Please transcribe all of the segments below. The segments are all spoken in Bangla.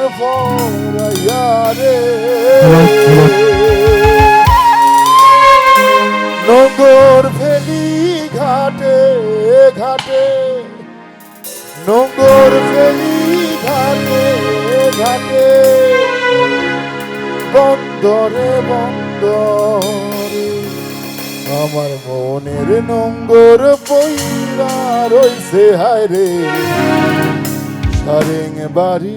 ফরাইয়া রে। নোংর ফেলি ঘাটে ঘাটে। নোংর ফেলি ঘাটে ঘাটে। বন্দরে বন্দরে আমার মনের নোংর পইরা রইছে হায় রে। Sharing a body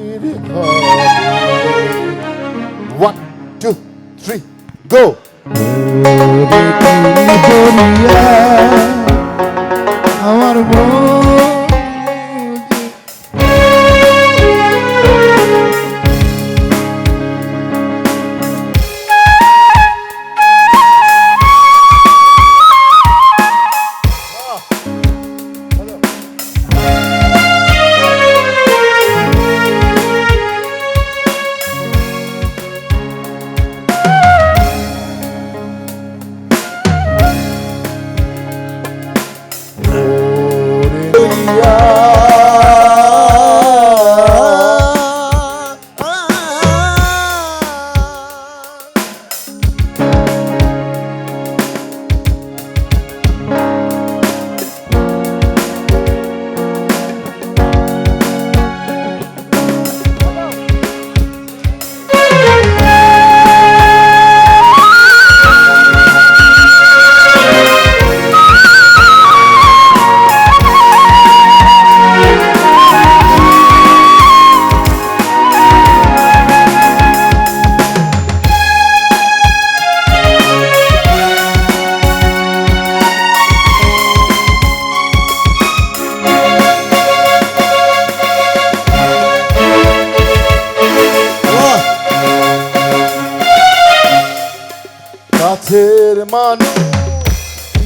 One, two, three, go! আমার মন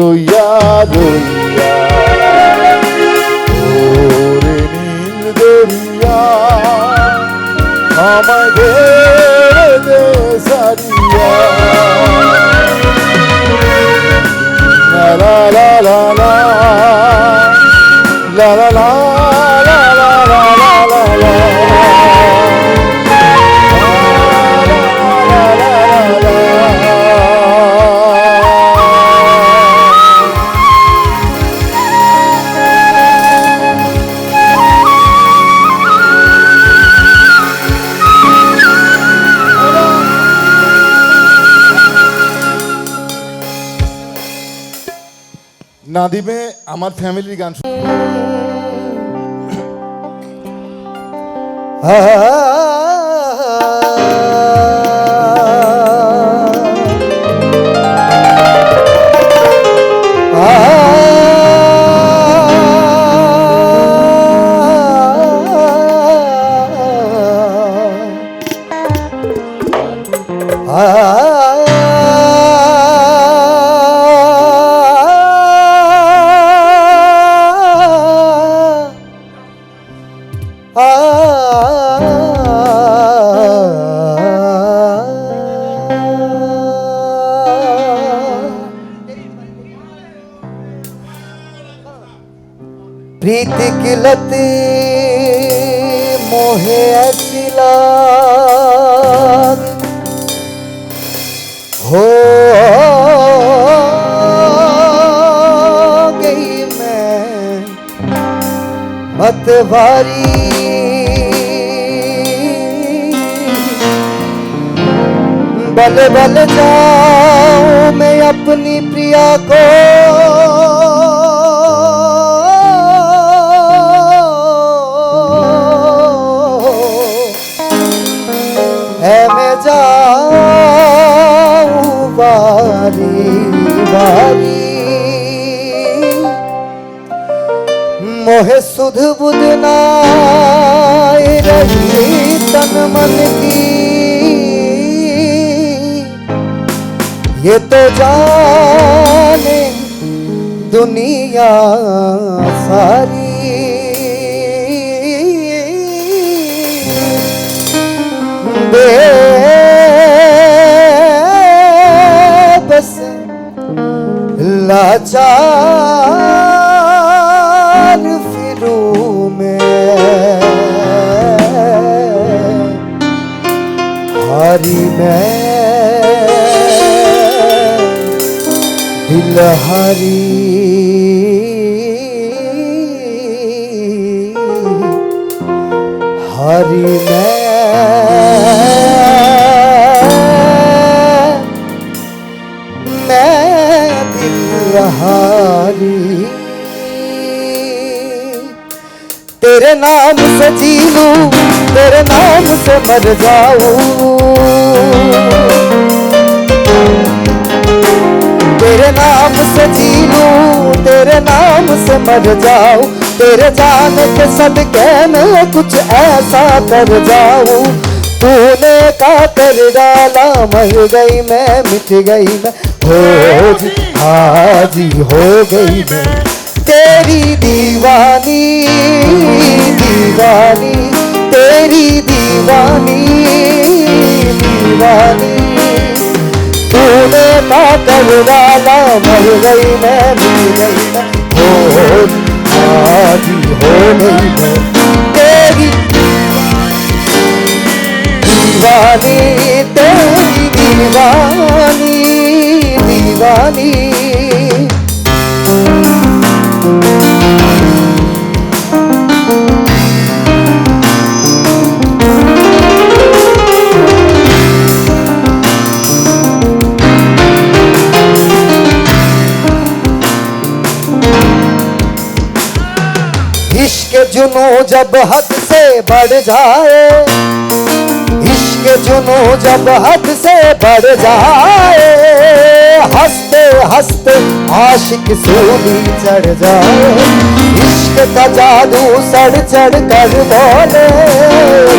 rüya rüya Nureninde rüya Hamadede sariya La la la la. La La la la la la la la la. না দিবে আমার ফ্যামিলির গান Ah मतवारी बल बल जाऊँ मैं अपनी प्रिया को। है मैं जाऊँ बारी बारी। मोहे सुध बुध नाय रही तन मन की। ये तो जाने दुनिया सारी। बेबस लाचार harime Bilhari Harime. Me bilhari तेरे नाम से जी लूँ तेरे नाम से मर जाऊँ। तेरे नाम से जी लूँ तेरे नाम से मर जाऊँ। तेरे जाने के सदके में कुछ ऐसा कर जाऊँ। तूने का कर डाला, मर गई मैं, मिट गई मैं। हो जी हाजी हो गई मैं। तेरी दीवानी दीवानी तेरी दीवानी दीवानी तूने का कर डाला मर गई मैं मिट गई मैं हो आजी हो गई मैं तेरी दीवानी तेरी दीवानी दीवानी इश्क जुनू जब हद से बढ़ जाए, इश्क जुनू जब हद से बढ़ जाए, हँसते हँसते आशिक सूली चढ़ जाए, इश्क का जादू सड़ चढ़ कर बोले,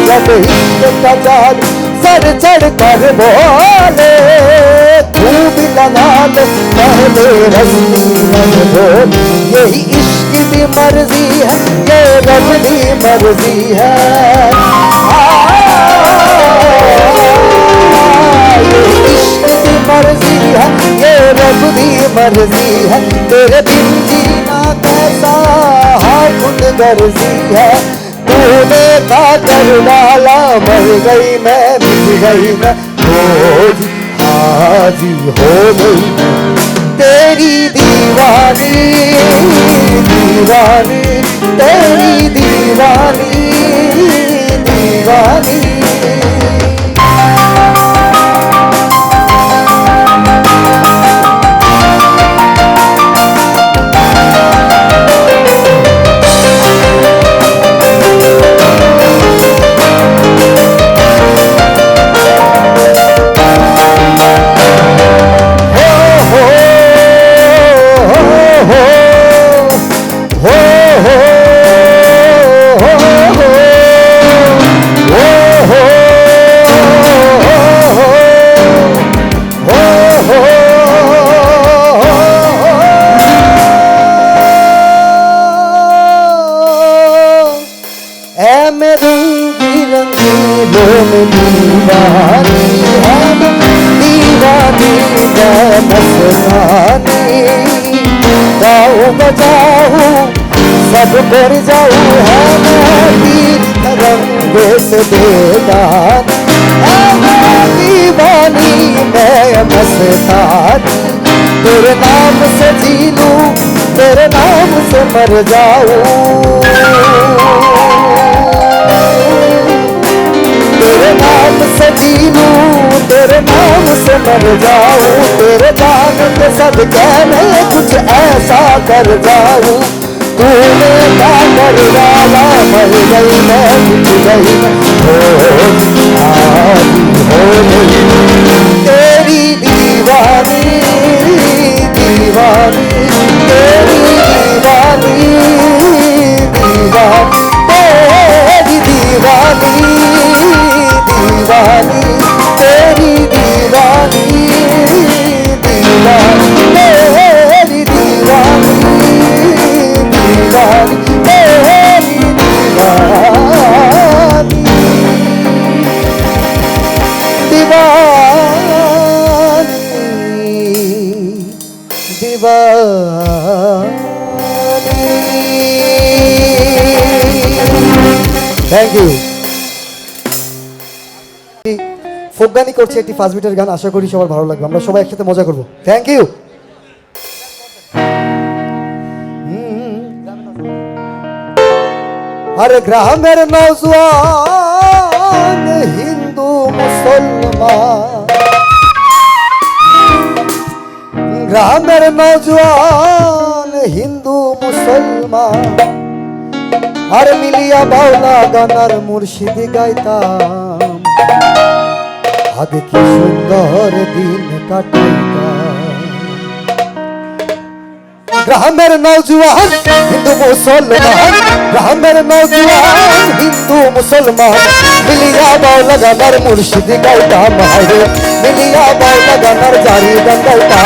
जब इश्क का जादू सड़ चढ़ कर बोले भी लगा पहले मन बोल यही इश्क मर्ज़ी है, ये रब की मर्ज़ी है। मर्ज़ी है, ये रब मर्ज़ी है। तेरे बिन जीना कैसा हाँ खुद गर्जी है। तूने का कर डाला मर गई मैं, मिट गई मैं। रोज हाजी हो गई। मैं तेरी दीवानी दीवानी तेरी दीवानी दीवानी मैं मस्तानी तेरे नाम से जी लूँ तेरे नाम से मर जाऊँ। तेरे नाम से जी लूँ, तेरे नाम से मर जाऊँ। तेरे जान के सदके में कुछ ऐसा कर जाऊँ। तूने क्या कर डाला, मर गई मैं मिट गई। हो आदि हो गई। दीवानी दीवानी तेरी दीवानी दीवानी तेरी दीवानी दीवानी तेरी दीवानी दीवानी तेरी दीवानी दीवानी থ্যাংক ইউ ফোকগানি করছে একটি ফার্স্ট বিটের গান, আশা করি সবার ভালো লাগবে। আমরা সবাই একসাথে মজা করব। থ্যাংক ইউ আরে গ্রামের নজওয়ান হিন্দু মুসলমান। গ্রামের নজওয়ান হিন্দু মুসলমান। আর মিলিয়া বাউলা গানার মুর্শিদি গাইতাম। আগে কি সুন্দর দিন গ্রামের নৌজওয়ান হিন্দু মুসলমান, গ্রামের নৌজওয়ান হিন্দু মুসলমান, মিলিয়া বাউলা গানার মুর্শিদি গাইতাম। মিলিয়া বাউলা গানার জারি গান গাইতাম।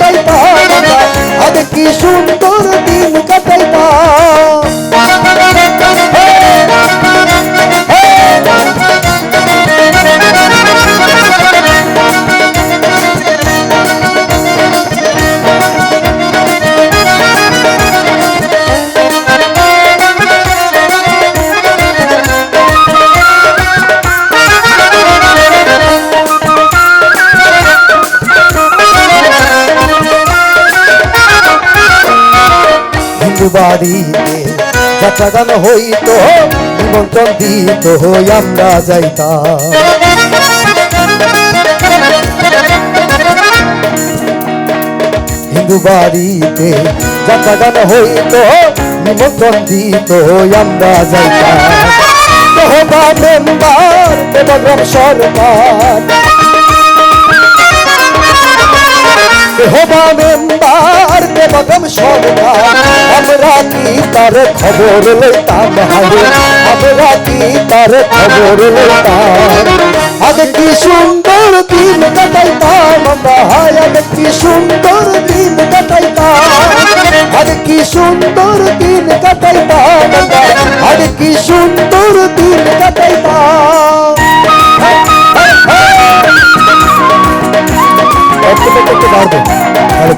হিন্দু বাড়িতে। যাত্রা গান হইত, নিমন্ত্রণ দিত, হই আমরা যাইতাম। হিন্দু বাড়িতে যাত্রা গান হইত, নিমন্ত্রণ দিত, হই আমরা যাইতাম। মেম্বার সরকার। হবা মেম্বার দেবগম সরকার আমরা কি তার খবর লইতাম আমরা কি তার খবর লইতাম? আগে কি সুন্দর দিন কাটাইতাম আমরা? হায় আগে কি সুন্দর দিন কাটাইতাম। আগে কি সুন্দর দিন কাটাইতাম আগে কি সুন্দর দিন কাটাইতাম। একটু বাড়বে তাহলে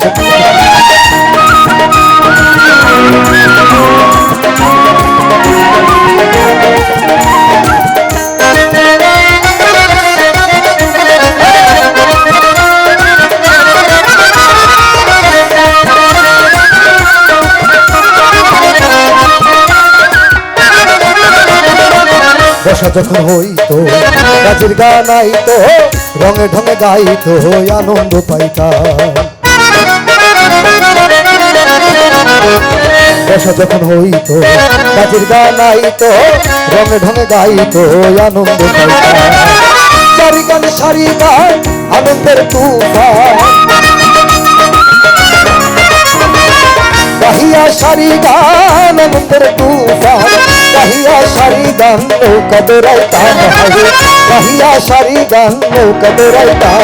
বসা যখন হইতো কাজের গান আইতো রঙে ঢঙে গাইতো আনন্দ পাইতাম। বসা যখন হইতো নাচের গান আইতো রঙে ঢঙে গাইতো আনন্দ পাইতাম। সারি গান সারি গান আনন্দের তুফান। গাহিয়া সারি গান আনন্দের তুফান। গাহিয়া সারি গান, নৌকা বেড়াইতাম গাহিয়া সারি গান, নৌকা বেড়াইতাম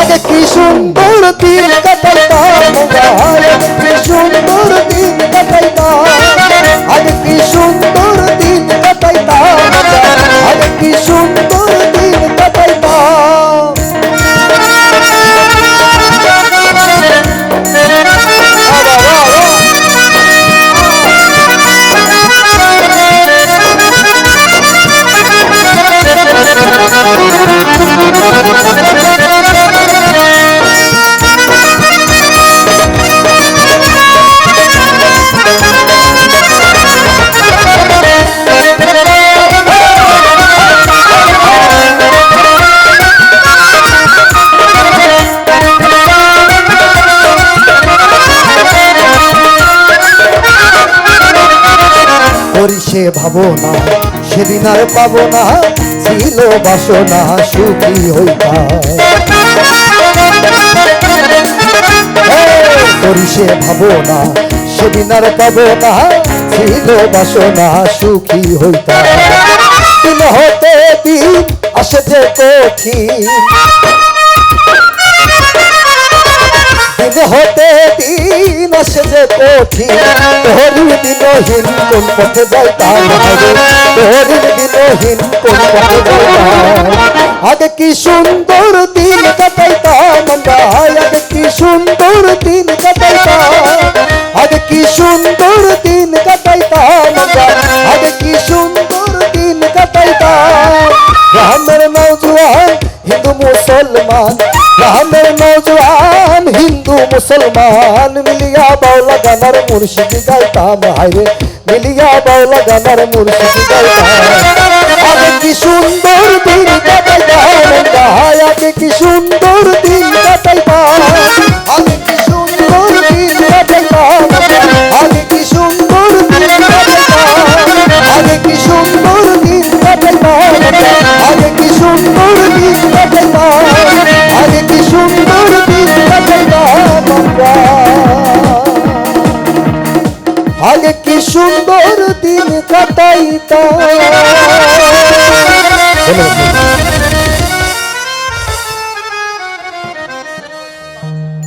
আগে কি সুন্দর দিন কাটাইতাম কি সুন্দর দিন কাটাইতাম। আগে কি সুন্দর দিন কাটাইতাম আগে কি সুন্দর সে ভাবনা, সেদিন আর পাবো না ছিল বাসনা, সুখী হইতা করি সে ভাবনা, সেদিন আর পাবো না ছিল বাসনা, সুখী হইতা দিন হতে দিন আসে যে কঠিন দিন হতে দিন আসে যে কঠিন। তোহরির দিনহীন কোন পথে যাইতাম তোহরির দিনহীন কোন পথে যাইতাম। আগে কি সুন্দর দিন কাটাইতাম আমরা? আগে কি সুন্দর দিন কাটাইতাম? আগে কি সুন্দর দিন কাটাইতাম আমরা? আগে কি সুন্দর দিন কাটাইতাম? গ্রামের নৌজওয়ান হিন্দু মুসলমান গ্রামের নৌজওয়ান হিন্দু মুসলমান মিলিয়া বাউলা গানার মুর্শিদি গাইতাম হাইরে মিলিয়া বাউলা গানার মুর্শিদি গাইতাম আগে কি সুন্দর দিন কাটাইতাম আমরা আগে কি সুন্দর